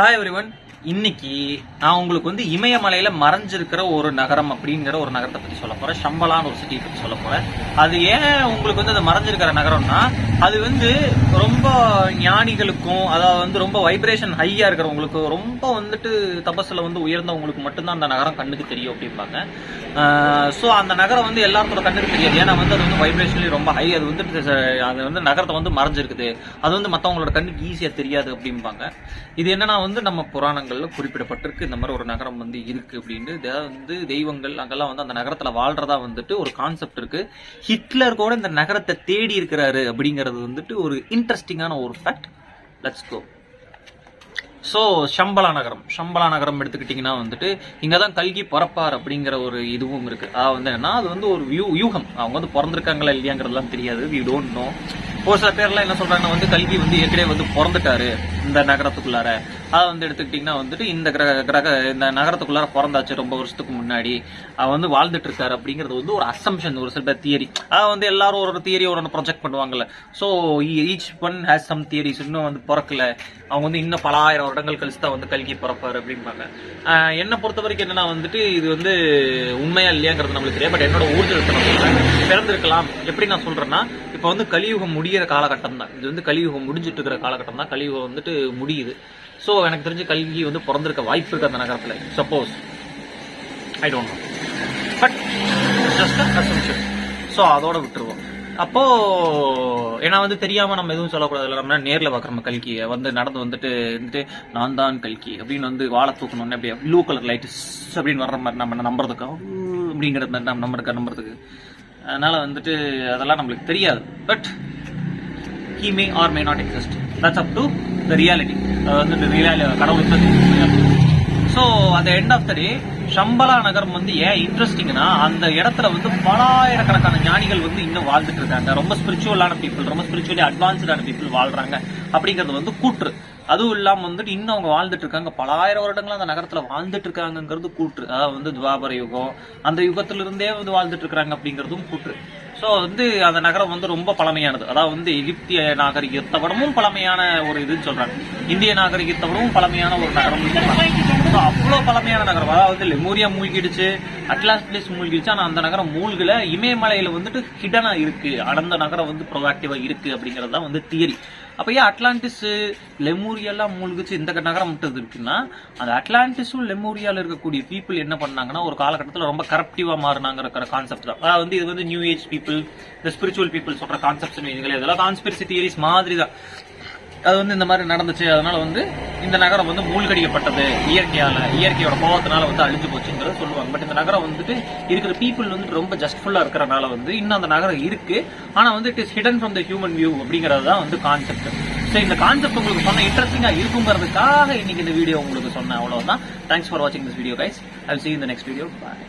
Hi everyone இன்னைக்கு நான் உங்களுக்கு வந்து இமயமலையில மறைஞ்சிருக்கிற ஒரு நகரம் அப்படிங்கிற ஒரு நகரத்தை பத்தி சொல்ல போறேன். ஷம்பலான்னு ஒரு சிட்டியை பத்தி சொல்ல போறேன். அது ஏன் உங்களுக்கு வந்து அது மறைஞ்சிருக்கிற நகரம்னா அது வந்து ரொம்ப ஞானிகளுக்கும் அதாவது வந்து ரொம்ப வைப்ரேஷன் ஹையா இருக்கிறவங்களுக்கு ரொம்ப வந்துட்டு தபஸ்ல வந்து உயர்ந்தவங்களுக்கு மட்டும்தான் அந்த நகரம் கண்ணுக்கு தெரியும் அப்படிம்பாங்க. ஸோ அந்த நகரம் வந்து எல்லாருக்கும் கண்ணுக்கு தெரியாது. ஏன்னா வந்து அது வந்து வைப்ரேஷன்லேயும் ரொம்ப ஹை அது வந்துட்டு அது வந்து நகரத்தை வந்து மறைஞ்சிருக்குது. அது வந்து மற்றவங்களோட கண்ணுக்கு ஈஸியாக தெரியாது அப்படிம்பாங்க. இது என்னன்னா வந்து நம்ம புராணங்கள்ல குறிப்பிடப்பட்டிருக்கு. இந்த மாதிரி ஒரு நகரம் வந்து இருக்கு அப்படின்னு வந்து தெய்வங்கள் அங்கெல்லாம் வந்து அந்த நகரத்தில் வாழ்றதா வந்துட்டு ஒரு கான்செப்ட் இருக்கு. ஹிட்லர் கூட இந்த நகரத்தை தேடி இருக்கிறாரு அப்படிங்கிறது வந்துட்டு ஒரு இன்ட்ரெஸ்டிங்கான ஒரு fact let's go so Shambhala நகரம். ஷம்பலா நகரம் எடுத்துக்கிட்டிங்கன்னா வந்துட்டு இங்கே தான் கல்கி பிறப்பார் அப்படிங்கிற ஒரு இதுவும் இருக்குது அதாவது வந்து என்னன்னா அது வந்து ஒரு வியூ யூகம் அவங்க வந்து பிறந்திருக்காங்களா இல்லையாங்கிறதுலாம் தெரியாது. வி டோன்ட் நோ ஒரு சில பேர்லாம் என்ன சொல்கிறாங்கன்னா வந்து கல்கி வந்து ஏற்கனவே வந்து பிறந்துட்டாரு. இந்த நகரத்துக்குள்ளார. அதை வந்து எடுத்துக்கிட்டிங்கன்னா வந்துட்டு இந்த கிரக கிரக இந்த நகரத்துக்குள்ளார பிறந்தாச்சு ரொம்ப வருஷத்துக்கு முன்னாடி. அவர் வந்து வாழ்ந்துட்டு இருக்காரு அப்படிங்கிறது வந்து ஒரு அசம்ஷன் ஒரு சில பேர் தியரி அதை வந்து எல்லாரும் ஒரு தியரி ஒரு ப்ரொஜெக்ட் பண்ணுவாங்கல்ல. So each one has some theories இன்னும் வந்து பிறக்கல. அவங்க வந்து இன்னும் பல ஆயிரம் வருடங்கள் கழிச்சு தான் வந்து கல்கி பிறப்பாரு அப்படிம்பாங்க. என்னை பொறுத்த வரைக்கும் என்னன்னா வந்துட்டு இது வந்து உண்மையா இல்லையாங்கிறது நம்மளுக்கு தெரியாது. பட் என்னோட ஊர்ஜலத்தை நான் பிறந்திருக்கலாம். எப்படி நான் சொல்றேன்னா இப்போ வந்து கலியுகம் முடிகிற காலகட்டம் தான் இது வந்து கலியுகம் முடிஞ்சிட்டு இருக்கிற காலகட்டம் தான் கலியுகம் வந்துட்டு முடியுது. ஸோ எனக்கு தெரிஞ்சு கல்கி வந்து பிறந்திருக்க வாய்ப்பு இருக்கு அந்த நகரத்தில். Suppose I don't know but just assumption so அதோட விட்டுருவோம். அப்போ ஏன்னா வந்து தெரியாம நம்ம எதுவும் சொல்லக்கூடாது நம்ம நேரில் பார்க்குறோம் கல்கியை வந்து நடந்து வந்துட்டு வந்துட்டு நான் தான் கல்கி. அப்படின்னு வந்து வாழை தூக்கணும்னு அப்படியே ப்ளூ கலர் லைட்ஸ் அப்படின்னு வர்ற மாதிரி நம்ம நம்புறதுக்கு? அப்படிங்கிறது மாதிரி நம்ம நம்பருக்கு நம்புறதுக்கு. அதனால வந்துட்டு அதெல்லாம் நம்மளுக்கு தெரியாது. But he may or may not exist that's up to the reality அது வந்து ரியாலி ஸோ அந்த end of the day Shambhala நகரம் வந்து ஏன் இன்ட்ரெஸ்டிங்னா அந்த இடத்துல வந்து பலாயிரக்கணக்கான ஞானிகள் வந்து இன்னும் வாழ்ந்துட்டு இருக்காங்க. ரொம்ப ஸ்பிரிச்சுவலான பீப்புள் ரொம்ப ஸ்பிரிச்சுவலி அட்வான்ஸ்டான பீப்புள் வாழ்றாங்க. அப்படிங்கிறது வந்து கூற்று. அதுவும் இல்லாமல் வந்துட்டு இன்னும் அவங்க வாழ்ந்துட்டு இருக்காங்க. பலாயிரம் வருடங்கள் அந்த நகரத்தில் வாழ்ந்துட்டு இருக்காங்கங்கிறது கூற்று. அதாவது வந்து துவாபர யுகம் அந்த யுகத்திலிருந்தே வந்து வாழ்ந்துட்டு இருக்கிறாங்க அப்படிங்கிறதும் கூற்று. ஸோ வந்து அந்த நகரம் வந்து ரொம்ப பழமையானது. அதாவது வந்து எகிப்திய நாகரிகத்தவடமும் பழமையான ஒரு இதுன்னு சொல்றாங்க. இந்திய நாகரிகத்தை விடவும் பழமையான ஒரு நகரம் ஸோ அவ்வளோ பழமையான நகரம். அதாவது வந்து லெமூரியா மூழ்கிடுச்சு அட்லாஸ்டிஸ் மூழ்கிடுச்சு. ஆனால் அந்த நகரம் மூழ்கல. இமயமலையில் வந்துட்டு ஹிடனா இருக்கு. அந்த நகரம் வந்து ப்ரொவாக்டிவா இருக்கு அப்படிங்கிறது தான் வந்து தியரி அப்போ ஏன் அட்லாண்டிஸ் லெமூரியெல்லாம் மூழ்கிச்சு? இந்த நகரம் மட்டும் இருக்குன்னா அந்த அட்லாண்டிஸும் லெமூரியால இருக்கக்கூடிய பீப்புள் என்ன பண்ணாங்கன்னா ஒரு காலகட்டத்தில் ரொம்ப கரப்டிவாக மாறினாங்கிற கான்செப்ட் தான். அதாவது வந்து இது வந்து நியூ ஏஜ் பீப்புள் இந்த ஸ்பிரிச்சுவல் பீப்புள் சொல்ற கான்செப்ட்ஸ் இதெல்லாம் கான்ஸ்பிரசி தியரிஸ் மாதிரி தான் அது வந்து இந்த மாதிரி நடந்துச்சு. அதனால வந்து இந்த நகரம் வந்து மூழ்கடிக்கப்பட்டது. இயற்கையால இயற்கையோட கோபத்தினால வந்து அழிஞ்சு போச்சுங்கிறத சொல்லுவாங்க. பட் இந்த நகரம் வந்துட்டு இருக்கிற பீப்புள் வந்துட்டு ரொம்ப ஜஸ்ட்ஃபுல்லா இருக்கிறனால வந்து இன்னும் அந்த நகரம் இருக்கு. ஆனா வந்து it is hidden from the human view அப்படிங்கிறது தான் வந்து கான்செப்ட் ஸோ இந்த கான்செப்ட் உங்களுக்கு சொன்ன இன்ட்ரெஸ்டிங்கா இருக்குங்கிறதுக்காக இன்னைக்கு இந்த வீடியோ உங்களுக்கு சொன்னேன். அவ்வளவுதான். தேங்க்ஸ் ஃபார் வாட்சிங் this video guys I see இந்த நெக்ஸ்ட் வீடியோ பாய்